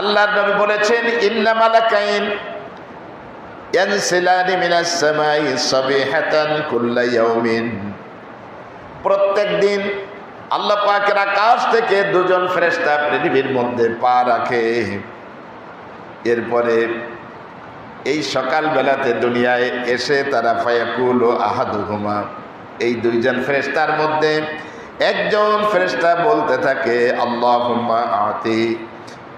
আল্লাহ নবী বলেছেন ইন্না মালাকাইন ইয়ানসিলানি মিনাস সামাই সাবিহাতান কুল্লা ইয়াউমিন। প্রত্যেক দিন আল্লাহ পাকের আকাশ থেকে দুজন ফেরেশতা পৃথিবীর মধ্যে পা রাখে। এরপরে এই সকালবেলাতে দুনিয়ায় এসে তারা ফায়াকুল ও আহাদুহুমা। এই দুইজন ফেরেশতার মধ্যে একজন ফেরেশতা বলতে থাকে আল্লাহ আতি।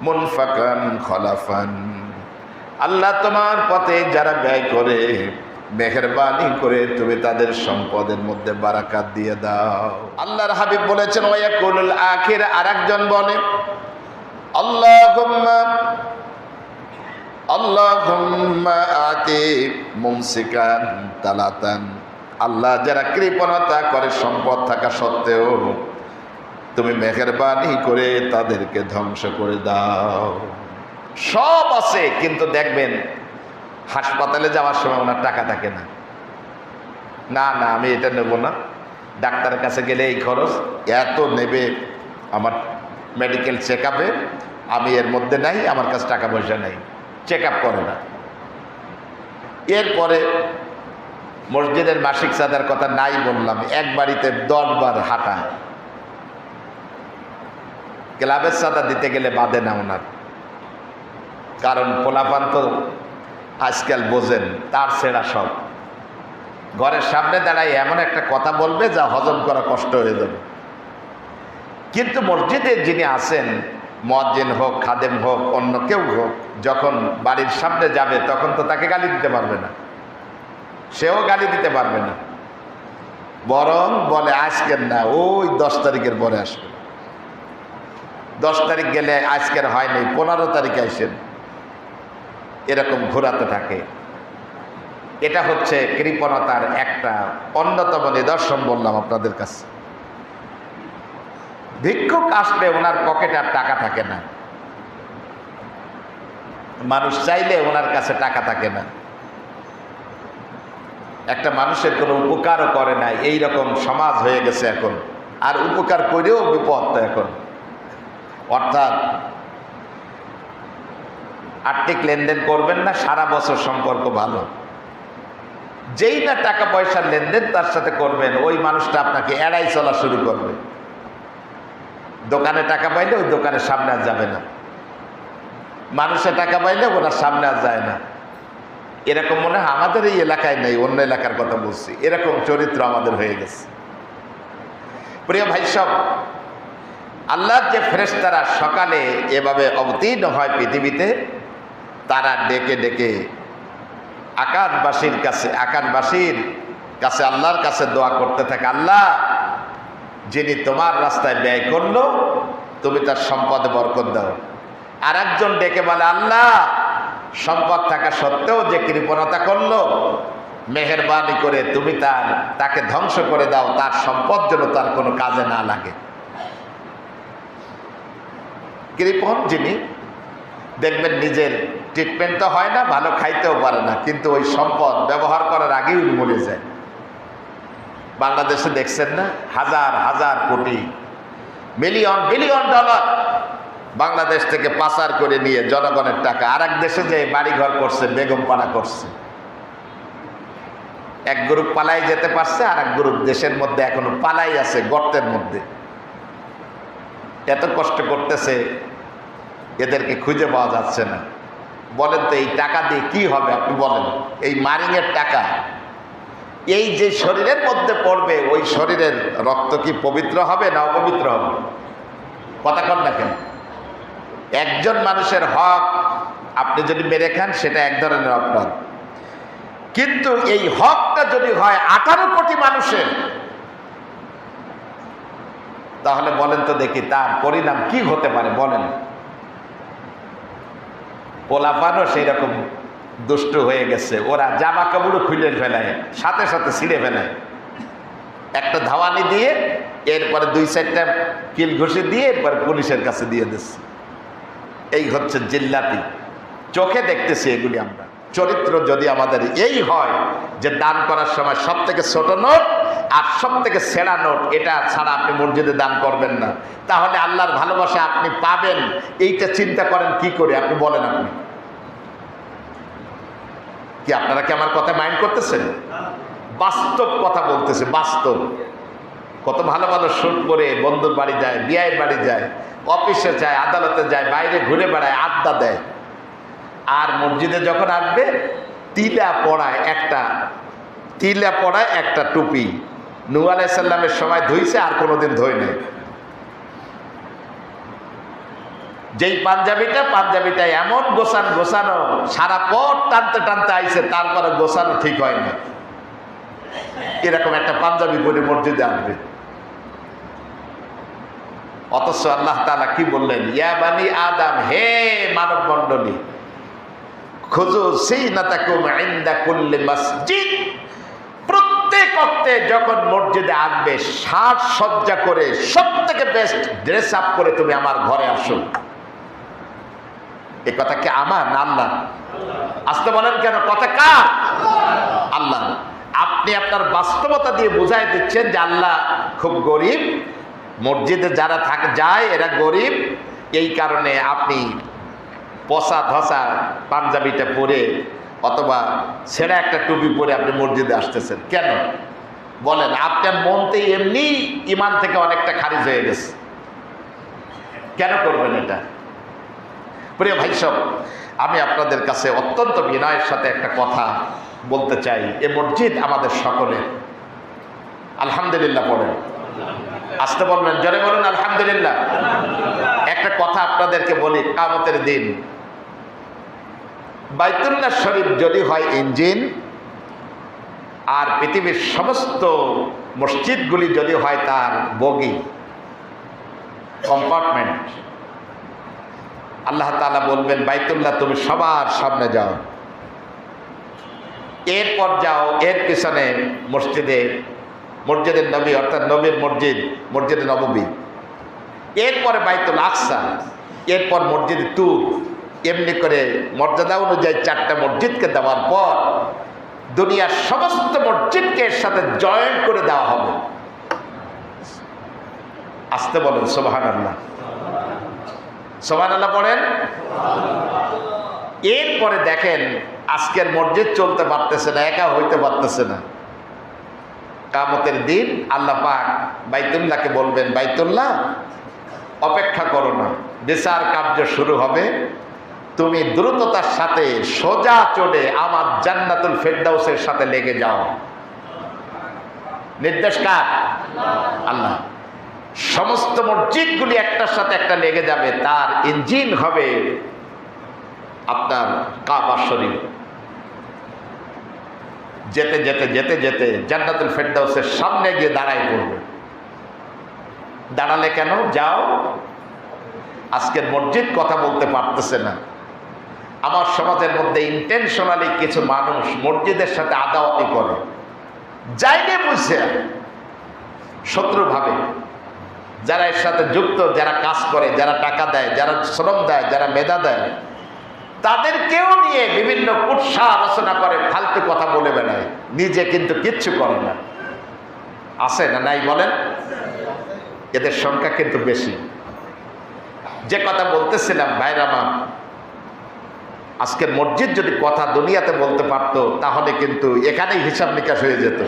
মুনফাকান খলাফান। আল্লাহ তোমার পথে যারা ব্যয় করে, মেহরবানি করে, তুমি তাদের সম্পদের মধ্যে বারাকাত দিয়ে দাও। আল্লাহর হাবিব বলেছেন ওয়াকুল আখির আরেকজন বলে, আল্লাহুম্মা আল্লাহুম্মা আতি মুমসিকান তালাতান। আল্লাহ যারা কৃপণতা করে, সম্পদ থাকা সত্ত্বেও তুমি মেহরবানি করে তাদেরকে ধ্বংস করে দাও। সব আছে, কিন্তু দেখবেন হাসপাতালে যাওয়ার সময় ওনার টাকা থাকে না। না না, আমি এটা নেব না। ডাক্তারের কাছে গেলে এই খরচ এত নেবে আমার মেডিকেল চেক আপে আমি এর মধ্যে নাই, আমার কাছে টাকা পয়সা নেই। চেক আপ করে না। এরপরে মসজিদের মাসিক চাঁদার কথা নাই বললাম, এক বাড়িতে দশবার হাঁটা। ক্লাবের সাদা দিতে গেলে বাদে না ওনার। কারণ পোলাপান তো আজকাল বোঝেন, তার সেরা সব। ঘরের সামনে দাঁড়ায় এমন একটা কথা বলবে যা হজম করা কষ্ট হয়ে যাবে। কিন্তু মসজিদে যিনি আছেন মজ্জিন হোক, খাদেম হোক, অন্য কেউ হোক, যখন বাড়ির সামনে যাবে, তখন তো তাকে গালি দিতে পারবে না। সেও গালি দিতে পারবে না। বরং বলে, আজকের না, ওই দশ তারিখের পরে আসবে। দশ তারিখ গেলে আজকের হয়নি, পনেরো তারিখে আসেন। এরকম ঘোরাতে থাকে। এটা হচ্ছে কৃপণতার একটা অন্যতম নিদর্শন বললাম আপনাদের কাছে। ভিক্ষুক আসলে ওনার পকেটে আর টাকা থাকে না। মানুষ চাইলে ওনার কাছে টাকা থাকে না। একটা মানুষের কোনো উপকারও করে না। এই রকম সমাজ হয়ে গেছে এখন। আর উপকার করেও বিপদ এখন। অর্থাৎ আর্থিক লেনদেন করবেন না, সারা বছর সম্পর্ক ভালো। যেই না টাকা পয়সার লেনদেন তার সাথে করবেন, ওই মানুষটা আপনাকে এড়াই চলা শুরু করবে। দোকানে টাকা পাইলে ওই দোকানের সামনে আর যাবে না। মানুষের টাকা পাইলে ওনার সামনে আর যায় না। এরকম মনে হয় আমাদের এই এলাকায় নেই, অন্য এলাকার কথা বলছি। এরকম চরিত্র আমাদের হয়ে গেছে। প্রিয় ভাই সব আল্লাহর যে ফেরেশতারা সকালে এভাবে অবতীর্ণ হয় পৃথিবীতে, তারা ডেকে ডেকে আকাশবাসীর কাছে আকাশবাসীর কাছে আল্লাহর কাছে দোয়া করতে থাকে, আল্লাহ, যিনি তোমার রাস্তায় ব্যয় করল, তুমি তার সম্পদে বরকত দাও। আর একজন ডেকে বলে, আল্লাহ, সম্পদ থাকা সত্ত্বেও যে কৃপণতা করল, মেহরবানি করে তুমি তার, তাকে ধ্বংস করে দাও, তার সম্পদ যেন তার কোনো কাজে না লাগে। কৃপণ যিনি দেখবেন নিজের ট্রিটমেন্ট তো হয় না, ভালো খাইতেও পারে না, কিন্তু ওই সম্পদ ব্যবহার করার আগেই উনি মরে যায়। বাংলাদেশে দেখছেন না, হাজার হাজার কোটি মিলিয়ন বিলিয়ন ডলার বাংলাদেশ থেকে পাচার করে নিয়ে জনগণের টাকা। আর এক দেশে যে বাড়িঘর করছে, বেগম পাড়া করছে। এক গ্রুপ পালাই যেতে পারছে আর এক গ্রুপ দেশের মধ্যে এখনও পালাই আছে, গর্তের মধ্যে। এত কষ্ট করতেছে, এদেরকে খুঁজে পাওয়া যাচ্ছে না। বলেন তো, এই টাকা দিয়ে কি হবে আপনি বলেন। এই মারিংয়ের টাকা, এই যে শরীরের মধ্যে পড়বে, ওই শরীরের রক্ত কি পবিত্র হবে না অপবিত্র হবে? কথা কন না কেন? একজন মানুষের হক আপনি যদি মেরে খান, সেটা এক ধরনের অপরাধ। কিন্তু এই হকটা যদি হয় আঠারো কোটি মানুষের তাহলে বলেন তো দেখি তার পরিণাম কি হতে পারে, বলেন। পোলাপানও সেই রকম দুষ্ট হয়ে গেছে, ওরা জামা কাপড়ও খুলে ফেলায়, সাথে সাথে ছিঁড়ে ফেলায়। একটা ধাওয়ানি দিয়ে এরপরে দুই চারটা কিল ঘষে দিয়ে এরপরে পুলিশের কাছে দিয়ে দিচ্ছে। এই হচ্ছে জিল্লাতি। চোখে দেখতেছি এগুলি আমরা। চরিত্র যদি আমাদের এই হয় যে দান করার সময় সব থেকে ছোট নোট আর সব থেকে সেরা নোট, এটা ছাড়া আপনি মসজিদে দান করবেন না। তাহলে আল্লাহর ভালোবাসা আপনি পাবেন, এইটা চিন্তা করেন কি করে, আপনি বলেন আপনি। কি আপনারা কি আমার কথা মাইন্ড করতেছেন? বাস্তব কথা বলতেছে, বাস্তব। কত ভালো ভালো শুট করে বন্ধুর বাড়ি যায়, বিয়ের বাড়ি যায়, অফিসে যায়, আদালতে যায়, বাইরে ঘুরে বেড়ায়, আড্ডা দেয়। আর মসজিদে যখন আসবে, তিলা পড়ায় একটা, তিলা পড়ায় একটা টুপি। নু আলাইসাল্লামের সময় ধুইছে আর কোনোদিন ধুই নেই। যেই পাঞ্জাবিটা পাঞ্জাবিটা এমন গোসান গোসানো সারা পথ টানতে টানতে আইছে, তারপরে গোসানো ঠিক হয় না এরকম একটা পাঞ্জাবি পরে মসজিদে আসবে। অথচ আল্লাহ তালা কি বললেন, ইয়া আদাম, হে মানব মণ্ডলী খুঁজু সেই নাতাকুম ইন্দা কুল্লি মসজিদ। প্রত্যেক অক্তে যখন মসজিদে আসবে সাজ সজ্জা করে সব থেকে বেস্ট ড্রেস আপ করে তুমি আমার ঘরে আসো। এ কথা কি আমার না আল্লাহ আসতে বলেন কেন, কথা কার? আল্লাহ আপনি আপনার বাস্তবতা দিয়ে বুঝাই দিচ্ছেন যে আল্লাহ খুব গরিব। মসজিদে যারা থাকে যায়, এরা গরিব। এই কারণে আপনি পশা ধসা পাঞ্জাবিটা পরে অথবা ছেঁড়া একটা টুপি পরে আপনি মসজিদে আসতেছেন। কেন? বলেন, আপনার মনতে এমনি ইমান থেকে অনেকটা খারিজ হয়ে গেছে। কেন করবেন এটা? প্রিয় ভাই সব, আমি আপনাদের কাছে অত্যন্ত বিনয়ের সাথে একটা কথা বলতে চাই। এ মসজিদ আমাদের সকলে আলহামদুলিল্লাহ পড়েন। আসতে বলবেন জনে বলুন, আলহামদুলিল্লাহ। একটা কথা আপনাদেরকে বলি, কামতের দিন। বাইতুল্লাহ শরীফ যদি হয় ইঞ্জিন, আর পৃথিবীর সমস্ত মসজিদগুলি যদি হয় তার বগি কম্পার্টমেন্ট আল্লাহ তালা বলবেন, বাইতুল্লাহ, তুমি সবার সামনে যাও। এরপর যাও, এর পিছনে মসজিদে, মসজিদের নবী, অর্থাৎ নবীর মসজিদ, মসজিদে নববী। এরপরে বাইতুল আকসা, এরপর মসজিদ তুর। এমনি করে মর্যাদা অনুযায়ী চারটা মসজিদকে দেওয়ার পর দুনিয়ার সমস্ত মসজিদকে এর সাথে জয়েন করে দেওয়া হবে। আসতে বলেন সোবাহান আল্লাহ সোবাহান আল্লাহ পড়েন। এরপরে দেখেন, আজকের মসজিদ চলতে পারতেছে না, একা হইতে পারতেছে না। কামতের দিন আল্লাহ পাক বাইতুল্লাহকে বলবেন, বাইতুল্লাহ, অপেক্ষা করো না, বিচার কার্য শুরু হবে। তুমি দ্রুততার সাথে সোজা চলে আমার জান্নাতুল ফেরদাউসের সাথে লেগে যাও। নির্দেশ কার? আল্লাহ। সমস্ত মসজিদগুলি একটার সাথে একটা লেগে যাবে, তার ইঞ্জিন হবে আপনার কাবা শরীফ। যেতে যেতে যেতে যেতে জান্নাতুল ফেরদাউসের সামনে গিয়ে দাঁড়াই পড়বে। দাঁড়ালে কেন? যাও। আজকের মসজিদ কথা বলতে পারতেছে না। আমার সমাজের মধ্যে ইন্টেনশনালি কিছু মানুষ মসজিদের সাথে আদাওয়াতি করে। যাইলে বুঝছে, শত্রুভাবে। যারা এর সাথে যুক্ত, যারা কাজ করে, যারা টাকা দেয়, যারা শ্রম দেয়, যারা মেধা দেয় তাদেরকেও নিয়ে বিভিন্ন কুৎসা আলোচনা করে, ফালতু কথা বলে বেড়ায়। নিজে কিন্তু কিচ্ছু করে না। আছে না নাই বলেন? এদের সংখ্যা কিন্তু বেশি। যে কথা বলতেছিলাম ভাইরামা আজকের মসজিদ যদি কথা দুনিয়াতে বলতে পারতো তাহলে কিন্তু এখানেই হিসাব নিকাশ হয়ে যেত।